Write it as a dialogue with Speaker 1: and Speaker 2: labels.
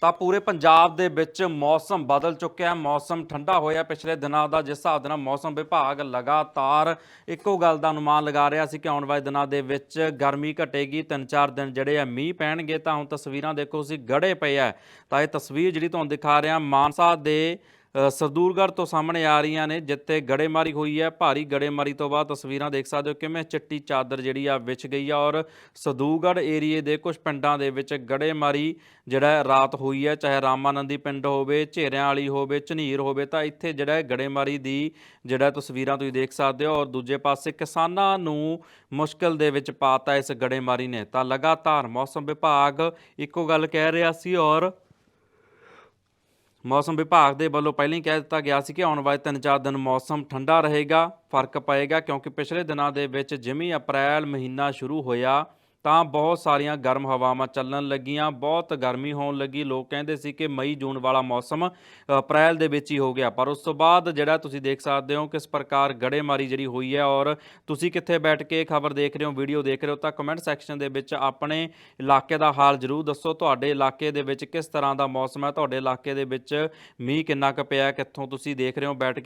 Speaker 1: ਤਾਂ ਪੂਰੇ ਪੰਜਾਬ ਦੇ ਵਿੱਚ ਮੌਸਮ ਬਦਲ ਚੁੱਕਿਆ ਮੌਸਮ ਠੰਡਾ ਹੋਇਆ ਪਿਛਲੇ ਦਿਨਾਂ ਦਾ, ਜਿਸ ਹਿਸਾਬ ਦੇ ਨਾਲ ਮੌਸਮ ਵਿਭਾਗ ਲਗਾਤਾਰ ਇੱਕੋ ਗੱਲ ਦਾ ਅਨੁਮਾਨ ਲਗਾ ਰਿਹਾ ਸੀ ਕਿ ਆਉਣ ਵਾਲੇ ਦਿਨਾਂ ਦੇ ਵਿੱਚ ਗਰਮੀ ਘਟੇਗੀ, ਤਿੰਨ ਚਾਰ ਦਿਨ ਜਿਹੜੇ ਆ ਮੀਂਹ ਪੈਣਗੇ ਤਾਂ ਹੁਣ ਤਸਵੀਰਾਂ ਦੇਖੋ ਸੀ ਗੜੇ ਪਏ ਆ। ਤਾਂ ਇਹ ਤਸਵੀਰ ਜਿਹੜੀ ਤੁਹਾਨੂੰ ਦਿਖਾ ਰਿਹਾ, ਮਾਨਸਾ ਦੇ ਅ, ਤੋਂ ਸਾਹਮਣੇ ਆ ਰਹੀਆਂ ਨੇ ਜਿੱਥੇ ਗੜੇਮਾਰੀ ਹੋਈ ਹੈ। ਭਾਰੀ ਗੜੇਮਾਰੀ ਤੋਂ ਬਾਅਦ ਤਸਵੀਰਾਂ ਦੇਖ ਸਕਦੇ ਹੋ ਕਿਵੇਂ ਚਿੱਟੀ ਚਾਦਰ ਜਿਹੜੀ ਆ ਵਿਛ ਗਈ ਆ ਔਰ ਸਰਦੂਲਗੜ੍ਹ ਏਰੀਏ ਦੇ ਕੁਝ ਪਿੰਡਾਂ ਦੇ ਵਿੱਚ ਗੜੇਮਾਰੀ ਜਿਹੜਾ ਰਾਤ ਹੋਈ ਹੈ। ਚਾਹੇ ਰਾਮਾਨੰਦੀ ਪਿੰਡ ਹੋਵੇ ਝੇਰਿਆਂ ਵਾਲੀ ਹੋਵੇ ਝਨੀਰ ਹੋਵੇ ਤਾਂ ਇੱਥੇ ਜਿਹੜਾ ਗੜੇਮਾਰੀ ਦੀ ਜਿਹੜਾ ਤਸਵੀਰਾਂ ਤੁਸੀਂ ਦੇਖ ਸਕਦੇ ਹੋ। ਔਰ ਦੂਜੇ ਪਾਸੇ ਕਿਸਾਨਾਂ ਨੂੰ ਮੁਸ਼ਕਲ ਦੇ ਵਿੱਚ ਪਾਤਾ ਇਸ ਗੜੇਮਾਰੀ ਨੇ। ਤਾਂ ਲਗਾਤਾਰ ਮੌਸਮ ਵਿਭਾਗ ਇੱਕੋ ਗੱਲ ਕਹਿ ਰਿਹਾ ਸੀ ਔਰ ਮੌਸਮ ਵਿਭਾਗ ਦੇ ਵੱਲੋਂ ਪਹਿਲਾਂ ਹੀ ਕਹਿ ਦਿੱਤਾ ਗਿਆ ਸੀ ਕਿ ਆਉਣ ਵਾਲੇ 3-4 ਦਿਨ ਮੌਸਮ ਠੰਡਾ ਰਹੇਗਾ, ਫ਼ਰਕ ਪਏਗਾ, ਕਿਉਂਕਿ ਪਿਛਲੇ ਦਿਨਾਂ ਦੇ ਵਿੱਚ ਜਿਵੇਂ ਅਪ੍ਰੈਲ ਮਹੀਨਾ ਸ਼ੁਰੂ ਹੋਇਆ ਤਾਂ ਬਹੁਤ ਸਾਰੀਆਂ ਗਰਮ ਹਵਾਵਾਂ ਚੱਲਣ ਲੱਗੀਆਂ, ਬਹੁਤ ਗਰਮੀ ਹੋਣ ਲੱਗੀ। ਲੋਕ ਕਹਿੰਦੇ ਸੀ ਕਿ ਮਈ, ਜੂਨ ਵਾਲਾ ਮੌਸਮ ਅਪ੍ਰੈਲ ਦੇ ਵਿੱਚ ਹੀ ਹੋ ਗਿਆ। ਪਰ ਉਸ ਤੋਂ ਬਾਅਦ ਜਿਹੜਾ ਤੁਸੀਂ ਦੇਖ ਸਕਦੇ ਹੋ ਕਿਸ ਪ੍ਰਕਾਰ ਗੜੇਮਾਰੀ ਜਿਹੜੀ ਹੋਈ ਹੈ ਔਰ ਤੁਸੀਂ ਕਿੱਥੇ ਬੈਠ ਕੇ ਖਬਰ ਦੇਖ ਰਹੇ ਹੋ, ਵੀਡੀਓ ਦੇਖ ਰਹੇ ਹੋ, ਤਾਂ ਕਮੈਂਟ ਸੈਕਸ਼ਨ ਦੇ ਵਿੱਚ ਆਪਣੇ ਇਲਾਕੇ ਦਾ ਹਾਲ ਜ਼ਰੂਰ ਦੱਸੋ। ਤੁਹਾਡੇ ਇਲਾਕੇ ਦੇ ਵਿੱਚ ਕਿਸ ਤਰ੍ਹਾਂ ਦਾ ਮੌਸਮ ਹੈ? ਤੁਹਾਡੇ ਇਲਾਕੇ ਦੇ ਵਿੱਚ ਮੀਂਹ ਕਿੰਨਾ ਕੁ ਪਿਆ? ਕਿੱਥੋਂ ਤੁਸੀਂ ਦੇਖ ਰਹੇ ਹੋ? ਬੈਠ ਕੇ